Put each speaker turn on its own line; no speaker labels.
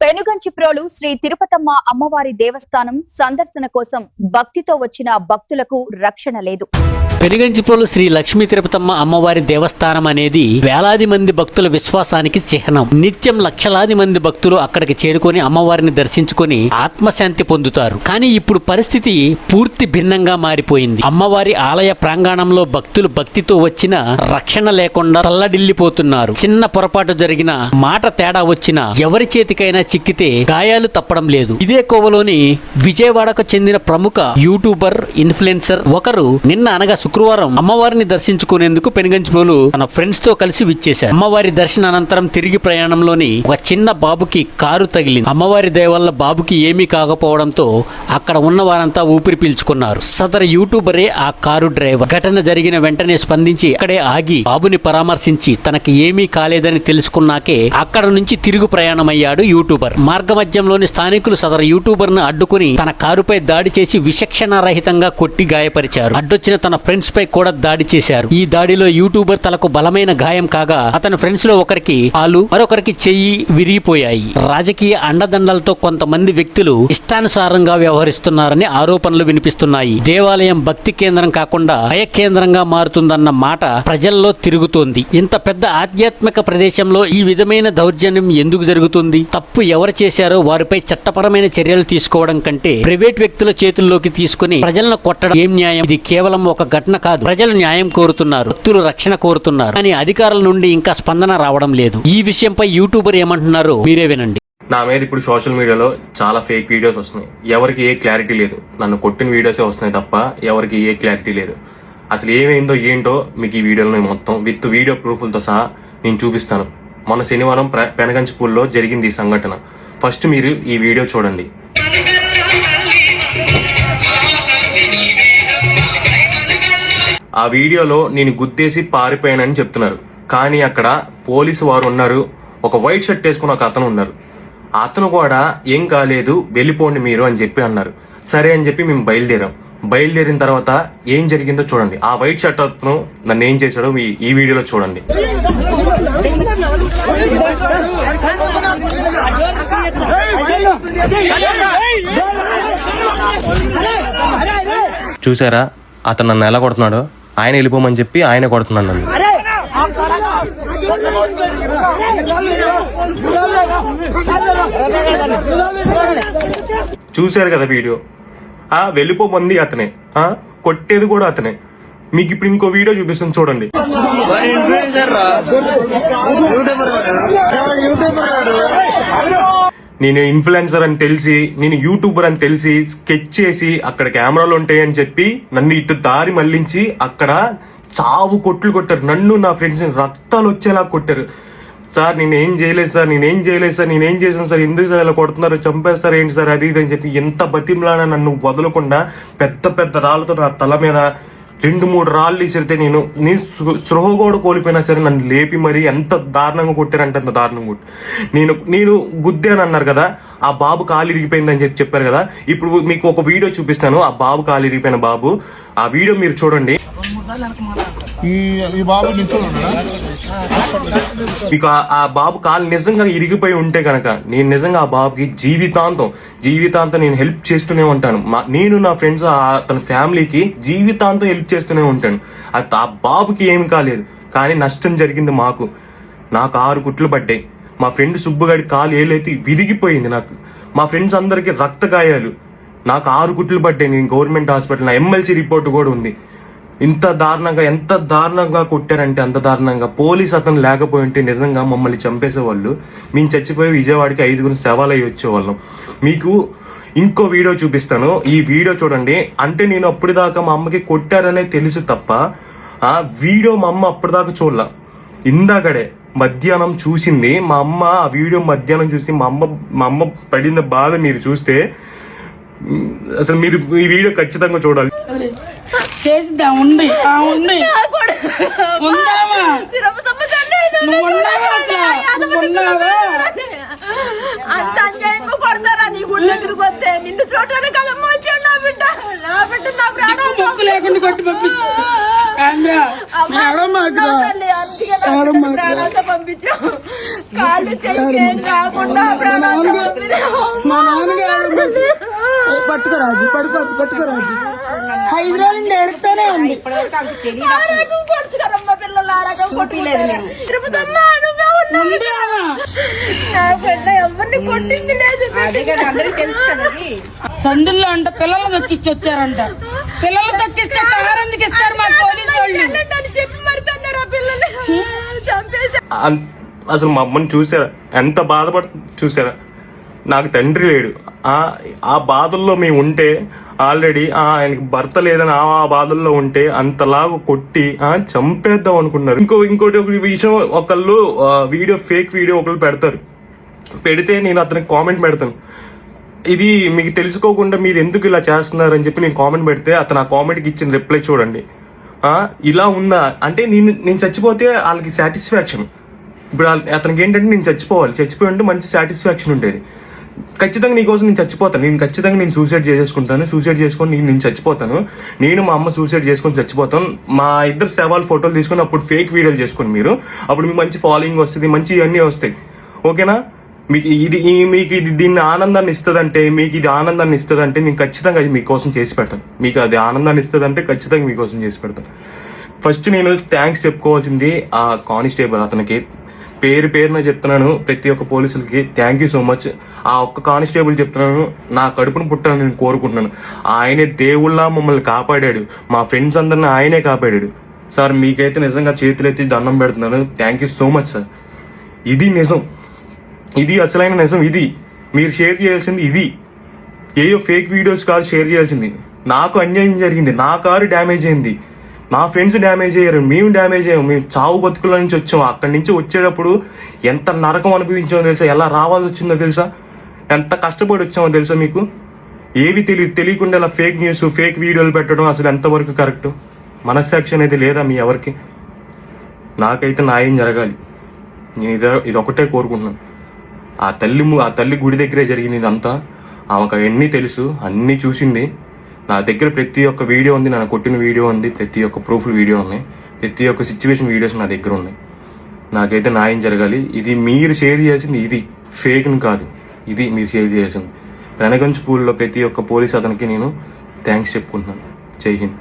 పెనుగంచిప్రోలు శ్రీ తిరుపతమ్మ అమ్మవారి దేవస్థానం సందర్శన కోసం భక్తితో వచ్చిన భక్తులకు రక్షణ లేదు.
పెనుగంచిపోలు శ్రీ లక్ష్మీ తిరుపతమ్మ అమ్మవారి దేవస్థానం అనేది వేలాది మంది భక్తుల విశ్వాసానికి చిహ్నం. నిత్యం లక్షలాది మంది భక్తులు అక్కడికి చేరుకొని అమ్మవారిని దర్శించుకొని ఆత్మశాంతి పొందుతారు. కానీ ఇప్పుడు పరిస్థితి పూర్తి భిన్నంగా మారిపోయింది. అమ్మవారి ఆలయ ప్రాంగణంలో భక్తులు భక్తితో వచ్చిన రక్షణ లేకుండా తల్లడిల్లిపోతున్నారు. చిన్న పొరపాటు జరిగిన మాట తేడా వచ్చిన ఎవరి చేతికైనా చిక్కితే గాయాలు తప్పడం లేదు. ఇదే కోవలోని విజయవాడకు చెందిన ప్రముఖ యూట్యూబర్ ఇన్ఫ్లుయెన్సర్ ఒకరు నిన్న అనగా శుక్రవారం అమ్మవారిని దర్శించుకునేందుకు పెనుగంచిపోలు తన ఫ్రెండ్స్తో కలిసి విచ్చేశారు. అమ్మవారి దర్శన అనంతరం తిరిగి ప్రయాణంలోని ఒక చిన్న బాబుకి కారు తగిలింది. అమ్మవారి దయ వల్ల బాబుకి ఏమీ కాకపోవడంతో అక్కడ ఉన్న వారంతా ఊపిరి పీల్చుకున్నారు. సదరు యూట్యూబరే ఆ కారు డ్రైవర్. ఘటన జరిగిన వెంటనే స్పందించి అక్కడే ఆగి బాబుని పరామర్శించి తనకి ఏమీ కాలేదని తెలుసుకున్నాకే అక్కడ నుంచి తిరుగు ప్రయాణమయ్యాడు యూట్యూబర్. మార్గమధ్యంలోని స్థానికులు సదరు యూట్యూబర్ను అడ్డుకుని తన కారుపై దాడి చేసి విచక్షణారహితంగా కొట్టి గాయపరిచారు. అడ్డొచ్చిన తన ఫ్రెండ్స్ పై కూడా దాడి చేశారు. ఈ దాడిలో యూట్యూబర్ తలకు బలమైన గాయం కాగా అతని ఫ్రెండ్స్లో ఒకరికి ఆలు మరొకరికి చెయ్యి విరిగిపోయాయి. రాజకీయ అండదండలతో కొంతమంది వ్యక్తులు ఇష్టానుసారంగా వ్యవహరిస్తున్నారని ఆరోపణలు వినిపిస్తున్నాయి. దేవాలయం భక్తి కేంద్రం కాకుండా భయ కేంద్రంగా మారుతుందన్న మాట ప్రజల్లో తిరుగుతోంది. ఇంత పెద్ద ఆధ్యాత్మిక ప్రదేశంలో ఈ విధమైన దౌర్జన్యం ఎందుకు జరుగుతుంది? తప్పు ఎవరు చేశారో వారిపై చట్టపరమైన చర్యలు తీసుకోవడం కంటే ప్రైవేట్ వ్యక్తుల చేతుల్లోకి తీసుకుని ప్రజలను కొట్టడం ఏం న్యాయం? ఇది కేవలం ఒక ఘటన కాదు. ప్రజలు న్యాయం కోరుతున్నారు భక్తులు రక్షణ కోరుతున్నారు కానీ అధికారుల నుండి ఇంకా స్పందన రావడం లేదు. ఈ విషయంపై యూట్యూబర్ ఏమంటున్నారో మీరే వినండి.
నా మీద ఇప్పుడు సోషల్ మీడియాలో చాలా ఫేక్ వీడియోస్ వస్తున్నాయి. ఎవరికి ఏ క్లారిటీ లేదు. నన్ను కొట్టిన వీడియోసే వస్తున్నాయి తప్ప ఎవరికి ఏ క్లారిటీ లేదు. అసలు ఏమైందో ఏంటో మీకు ఈ వీడియోలో నేను మొత్తం విత్ వీడియో ప్రూఫ్లతో సహా నేను చూపిస్తాను. మొన్న శనివారం ప్ర- పెనగంచిపూల్లో జరిగింది ఈ సంఘటన. ఫస్ట్ మీరు ఈ వీడియో చూడండి. ఆ వీడియోలో నేను గుద్దేసి పారిపోయానని చెప్తున్నారు. కానీ అక్కడ పోలీసు వారు ఉన్నారు. ఒక వైట్ షర్ట్ వేసుకున్న ఒక అతను ఉన్నారు. అతను కూడా ఏం కాలేదు వెళ్ళిపోండి మీరు అని చెప్పి అన్నారు. సరే అని చెప్పి మేము బయలుదేరాం. బయలుదేరిన తర్వాత ఏం జరిగిందో చూడండి. ఆ వైట్ షర్ట్ అతను నన్ను ఏం చేశాడో మీ ఈ వీడియోలో చూడండి. చూసారా? అతను నన్ను ఎలా కొడుతున్నాడో? ఆయన వెళ్ళిపోమని చెప్పి ఆయన కొడుతున్నాడు నన్ను. చూశారు కదా వీడియో? ఆ వెళ్ళిపోమంది అతనే. ఆ కొట్టేది కూడా అతనే. మీకు ఇప్పుడు ఇంకో వీడియో చూపిస్తాను చూడండి. నేను ఇన్ఫ్లుయెన్సర్ అని తెలిసి నేను యూట్యూబర్ అని తెలిసి స్కెచ్ చేసి అక్కడ కెమెరాలు ఉంటాయని చెప్పి నన్ను ఇటు దారి మళ్ళించి అక్కడ చావు కొట్లు కొట్టారు. నన్ను నా ఫ్రెండ్స్ రక్తాలు వచ్చేలా కొట్టారు. సార్ నేను ఏం చేయలేదు సార్ నేను ఏం చేయలేదు సార్ నేనేం చేశాను సార్ ఎందుకు సార్ ఇలా కొడుతున్నారు చంపేస్తారు ఏంటి సార్ అది ఇది అని చెప్పి ఎంత బతిమలానా నన్ను వదలకుండా పెద్ద పెద్ద రాళ్ళతో నా తల మీద రెండు మూడు రాళ్ళు ఇసిరితే నేను నేను సృ- కూడా కోల్పోయినా సరే నన్ను లేపి మరి ఎంత దారుణంగా కొట్టారంటే అంత దారుణంగా కొట్టి. నేను నేను గుద్దాను అన్నారు కదా ఆ బాబు కాలు ఇరిగిపోయిందని చెప్పి చెప్పారు కదా ఇప్పుడు మీకు ఒక వీడియో చూపిస్తాను. ఆ బాబు కాలు ఇరిగిపోయిన బాబు ఆ వీడియో మీరు చూడండి.
ఈ ఈ బాబు
ఇక ఆ- బాబు కాలు నిజంగా ఇరిగిపోయి ఉంటే కనుక నేను నిజంగా ఆ బాబుకి జీవితాంతం జీవితాంతం నేను హెల్ప్ చేస్తూనే ఉంటాను. మా- నేను నా ఫ్రెండ్స్ తన ఫ్యామిలీకి జీవితాంతం హెల్ప్ చేస్తూనే ఉంటాను. ఆ- బాబుకి ఏమి కాలేదు కానీ నష్టం జరిగింది మాకు. నాకు ఆరు కుట్లు పడ్డాయి. మా ఫ్రెండ్ సుబ్బుగాడి కాలు ఏలైతే విరిగిపోయింది నాకు. మా ఫ్రెండ్స్ అందరికీ రక్త గాయాలు. నాకు ఆరు కుట్లు పడ్డాయి. నేను గవర్నమెంట్ హాస్పిటల్ ఎమ్మెల్సీ రిపోర్ట్ కూడా ఉంది. ఇంత దారుణంగా ఎంత దారుణంగా కొట్టారంటే అంత దారుణంగా పోలీస్ అతను లేకపోయి ఉంటే నిజంగా మమ్మల్ని చంపేసేవాళ్ళు. మేము చచ్చిపోయి విజయవాడకి ఐదుగురు శవాలు అయ్యి వచ్చేవాళ్ళం. మీకు ఇంకో వీడియో చూపిస్తాను. ఈ వీడియో చూడండి. అంటే నేను అప్పటిదాకా మా అమ్మకి కొట్టారనే తెలుసు తప్ప ఆ వీడియో మా అమ్మ అప్పటిదాకా చూడలా. ఇందాకడే మధ్యాహ్నం చూసింది. మా అమ్మ ఆ వీడియో మధ్యాహ్నం చూసి మా అమ్మ మా అమ్మ పడిన బాధ మీరు చూస్తే అసలు మీరు ఈ వీడియో ఖచ్చితంగా చూడాలి.
చేసిద్దా ఉంది. ఆ ఉంది. ఉందామా నువ్వు ఉన్నావా అసలు? నువ్వు ఉన్నావా
అంత అన్యాయంగా కొడతారా? నీ గుడి దగ్గరికి వస్తే నిన్ను చూడటానికి కదమ్మా వచ్చాడు నా బిడ్డ. నా బిడ్డ నా
దిక్కు
ప్రాణాలు
బొక్కు లేకుండా కొట్టి పంపించు. ఆంధ్రా
అమ్మా,
ఏడమాకురా
నా తల్లి, అందుకే నా బిడ్డని ప్రాణాలతో పంపించావు. కాళ్ళు చెయ్యి ఏం కాకుండా ఉన్నావు
ఉంది ఆమె.
నా బిడ్డ ఎవరిని కొట్టింది ఉంది.
సందుల్లో అంట పిల్లలు దొక్కిచ్చి వచ్చారంట పిల్లలు దొక్కిస్తే కారు ఎందుకు ఇస్తారు మా పోలీసు వాళ్ళు?
చెప్పి మరి తన్నారు ఆ పిల్లల్ని చంపేసి
అసలు మా అమ్మని చూసారా? ఎంత బాధపడుతుంది చూసారా? నాకు తండ్రి లేడు. ఆ బాధల్లో మేము ఉంటే ఆల్రెడీ ఆయనకి భర్త లేదని ఆ ఆ బాధల్లో ఉంటే అంతలాగా కొట్టి చంపేద్దాం అనుకున్నారు. ఇంకో ఇంకోటి ఒక విషయం ఒకళ్ళు వీడియో ఫేక్ వీడియో ఒకళ్ళు పెడతారు. పెడితే నేను అతనికి కామెంట్ పెడతాను. ఇది మీకు తెలుసుకోకుండా మీరు ఎందుకు ఇలా చేస్తున్నారు అని చెప్పి నేను కామెంట్ పెడితే అతను ఆ కామెంట్కి ఇచ్చిన రిప్లై చూడండి. ఇలా ఉందా? అంటే నేను నేను చచ్చిపోతే వాళ్ళకి సాటిస్ఫాక్షన్. ఇప్పుడు అతనికి ఏంటంటే నేను చచ్చిపోవాలి. చచ్చిపోయి ఉంటే మంచి సాటిస్ఫాక్షన్ ఉండేది. ఖచ్చితంగా నీకోసం నేను చచ్చిపోతాను. నేను ఖచ్చితంగా నేను సూసైడ్ చేసేసుకుంటాను. సూసైడ్ చేసుకొని నేను నేను చచ్చిపోతాను. నేను మా అమ్మ సూసైడ్ చేసుకొని చచ్చిపోతాను. మా ఇద్దరు శవాలు ఫోటోలు తీసుకొని అప్పుడు ఫేక్ వీడియోలు చేసుకొని మీరు. అప్పుడు మీకు మంచి ఫాలోయింగ్ వస్తుంది మంచి ఇవన్నీ వస్తాయి. ఓకేనా? మీకు ఇది ఈ మీకు ఇది దీన్ని ఆనందాన్ని ఇస్తుందంటే మీకు ఇది ఆనందాన్ని ఇస్తుందంటే నేను ఖచ్చితంగా అది మీకోసం చేసి పెడతాను. మీకు అది ఆనందాన్ని ఇస్తుందంటే ఖచ్చితంగా మీకోసం చేసి పెడతాను. ఫస్ట్ నేను థ్యాంక్స్ చెప్పుకోవాల్సింది ఆ కానిస్టేబుల్ అతనికి. పేరు పేరున చెప్తున్నాను. ప్రతి ఒక్క పోలీసులకి థ్యాంక్ యూ సో మచ్ ఆ ఒక్క కానిస్టేబుల్ చెప్తున్నాను. నా కడుపును పుట్టాలని నేను కోరుకుంటున్నాను. ఆయనే దేవుళ్ళ మమ్మల్ని కాపాడాడు. మా ఫ్రెండ్స్ అందరిని ఆయనే కాపాడాడు. సార్ మీకైతే నిజంగా చేతులెత్తి దండం పెడుతున్నాను. Thank you so much sir ఇది నిజం. ఇది అసలైన నిజం. ఇది. మీరు షేర్ చేయాల్సింది ఇది. ఏయో ఫేక్ వీడియోస్ కాదు షేర్ చేయాల్సింది. నాకు అన్యాయం జరిగింది. నా కారు డ్యామేజ్ అయింది. నా ఫ్రెండ్స్ డ్యామేజ్ అయ్యారు మేము డ్యామేజ్ అయ్యాము మేము చావు బతుకుల నుంచి వచ్చాము. అక్కడి నుంచి వచ్చేటప్పుడు ఎంత నరకం అనుభవించామో తెలుసా? ఎలా రావాల్సి వచ్చిందో తెలుసా? ఎంత కష్టపడి వచ్చామో తెలుసా మీకు? ఏవి తెలియదు తెలియకుండా ఇలా ఫేక్ న్యూస్ ఫేక్ వీడియోలు పెట్టడం అసలు ఎంతవరకు కరెక్ట్ మనస్సాక్షి అనేది లేదా మీ ఎవరికి? నాకైతే న్యాయం జరగాలి. నేను ఇది ఇది ఒకటే కోరుకుంటున్నాను. ఆ తల్లి ము- ఆ తల్లి గుడి దగ్గరే జరిగింది ఇదంతా. ఆమెకు అన్నీ తెలుసు అన్నీ చూసింది. నా దగ్గర ప్రతి ఒక్క వీడియో ఉంది నన్ను కొట్టిన వీడియో ఉంది ప్రతి ఒక్క ప్రూఫ్ వీడియో ఉన్నాయి. ప్రతి ఒక్క సిచ్యువేషన్ వీడియోస్ నా దగ్గర ఉన్నాయి. నాకైతే న్యాయం జరగాలి. ఇది మీరు షేర్ చేయాల్సింది ఇది. ఫేక్ని కాదు. ఇది మీరు షేర్ చేయాల్సింది. రణగంజ్ స్కూల్లో ప్రతి ఒక్క పోలీస్ అతనికి నేను థ్యాంక్స్ చెప్పుకుంటున్నాను. జై హింద్.